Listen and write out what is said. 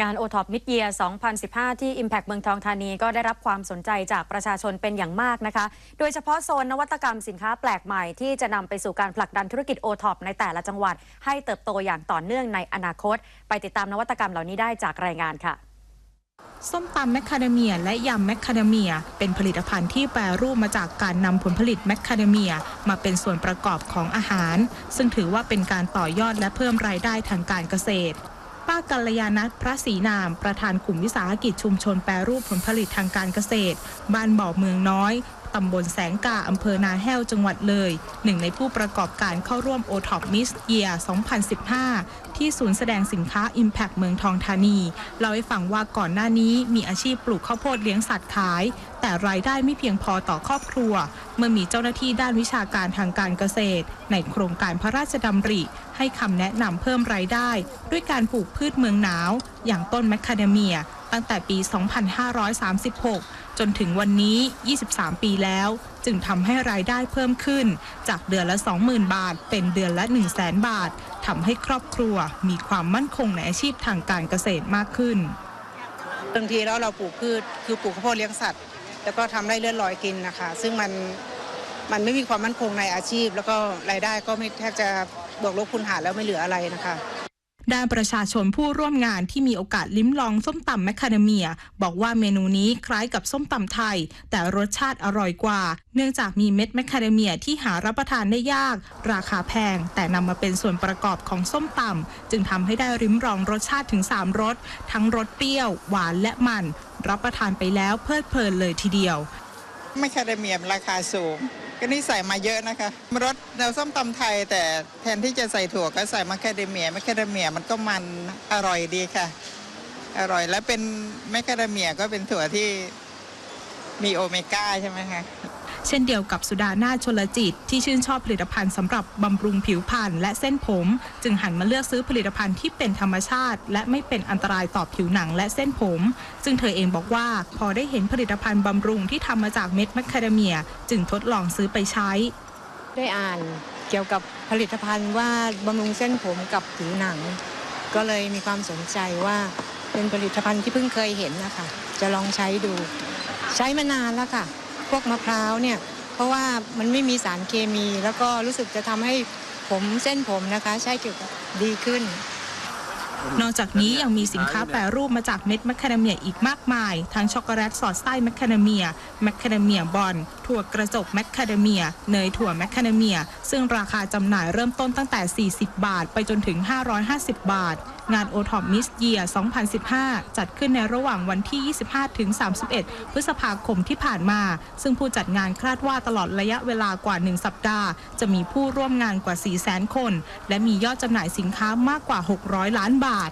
งาน o t o p Mid Year 2015 ที่ Impact เมืองทองธานีก็ได้รับความสนใจจากประชาชนเป็นอย่างมากนะคะ โดยเฉพาะโซนนวัตกรรมสินค้าแปลกใหม่ ที่จะนำไปสู่การผลักดันธุรกิจ o t o p ในแต่ละจังหวัด ให้เติบโตอย่างต่อเนื่องในอนาคต ไปติดตามนวัตกรรมเหล่านี้ได้จากรายงานค่ะส้มตำแมคคาเดเมีย และยำแมคคาเดเมีย เป็นผลิตภัณฑ์ที่แปรรูปมาจากการนำผลผลิตแมคคาเดเมีย มาเป็นส่วนประกอบของอาหาร ซึ่งถือว่าเป็นการต่อยอดและเพิ่มรายได้ทางการเกษตร ป้ากัลยาณัทพระศรีนาม ประธานกลุ่มวิสาหกิจชุมชนแปรรูปผลผลิตทางการเกษตร บ้านบ่อเมืองน้อย ตำบลแสงกาอำเภอนาแห้วจังหวัดเลย หนึ่งในผู้ประกอบการเข้าร่วม o t o p Miss Year 2015 ที่ศูนย์แสดงสินค้า Impact เมืองทองธานีเล่าให้ฟังว่าก่อนหน้านี้มีอาชีพปลูกข้าวโพดเลี้ยงสัตว์ขาย แต่รายได้ไม่เพียงพอต่อครอบครัว เมื่อมีเจ้าหน้าที่ด้านวิชาการทางการเกษตร ในโครงการพระราชดำริ ให้คำแนะนำเพิ่มรายได้ ด้วยการปลูกพืชเมืองหนาว อย่างต้นแมคคาเดเมีย ตั้งแต่ปี 2536 จนถึงวันนี้ 23 ปีแล้ว จึงทำให้รายได้เพิ่มขึ้น จากเดือนละ 20,000 บาท เป็นเดือนละ 100,000 บาททำให้ครอบครัวมีความมั่นคงในอาชีพทางการเกษตรมากขึ้นบางทีแล้วเราปลูกพืชคือปลูกข้าวโพดเลี้ยงสัตว์ แล้วก็ทำไร่เลื่อนลอยกินนะคะ ซึ่งมันมันไม่มีความมั่นคงในอาชีพ แล้วก็รายได้ก็ไม่แทบจะบวกลบคูณหารแล้วไม่เหลืออะไรนะคะ ด้านประชาชนผู้ร่วมงานที่มีโอกาสลิ้มลองส้มตำแมคคาเดเมีย บอกว่าเมนูนี้คล้ายกับส้มตำไทย แต่รสชาติอร่อยกว่า เนื่องจากมีเม็ดแมคคาเดเมียที่หารับประทานได้ยาก ราคาแพง แต่นำมาเป็นส่วนประกอบของส้มตำจึงทำให้ได้ริมรองรสชาติถึง 3รสทั้งรสเปรี้ยว หวานและมัน รับประทานไปแล้วเพลิดเพลินเลยทีเดียวแมคคาเดเมียมราคาสูง ก็นี่ใส่มาเยอะนะคะรสแนวส้มตำไทย แต่แทนที่จะใส่ถั่วก็ใส่แมคคาเดเมียแมคคาเดเมียมันก็มันอร่อยดีค่ะ อร่อยแล้วเป็นแมคคาเดเมียก็เป็นถั่วที่มีโอเมก้าใช่ไหมคะ เช่นเดียวกับสุดานาชลจิต ที่ชื่นชอบผลิตภัณฑ์สำหรับบำรุงผิวพรรณและเส้นผม จึงหันมาเลือกซื้อผลิตภัณฑ์ที่เป็นธรรมชาติ และไม่เป็นอันตรายต่อผิวหนังและเส้นผม ซึ่งเธอเองบอกว่าพอได้เห็นผลิตภัณฑ์บำรุงที่ทำมาจากเม็ดมคคาเดเมีย จึงทดลองซื้อไปใช้ ได้อ่านเกี่ยวกับผลิตภัณฑ์ว่าบำรุงเส้นผมกับผิวหนัง ก็เลยมีความสนใจว่าเป็นผลิตภัณฑ์ที่เพิ่งเคยเห็นนะคะจะลองใช้ดู ใช้มานานแล้วค่ะ วกมะพร้าวเนี่ยเพราะว่ามันไม่มีสารเคมี แล้วก็รู้สึกจะทำให้ผมเส้นผมนะคะ ใช้เกี่ยวกับดีขึ้น นอกจากนี้ยังมีสินค้าแปรรูปมาจากเม็ดแมคคาเดเมียอีกมากมาย ทั้งช็อกโกแลตสอดไส้แมคคาเดเมียแมคคาเดเมียบอลถั่วกระจกแมคคาเดเมียเนยถั่วแมคคาเดเมีย ซึ่งราคาจำหน่ายเริ่มต้นตั้งแต่ 40 บาท ไปจนถึง 550 บาท งาน o t o p Miss Year 2015 จัดขึ้นในระหว่างวันที่ 25 ถึง 31 พฤษภาคมที่ผ่านมา ซึ่งผู้จัดงานคาดว่าตลอดระยะเวลากว่า 1 สัปดาห์ จะมีผู้ร่วมงานกว่า 400,000 คน และมียอดจำหน่ายสินค้ามากกว่า 600 ล้านบาท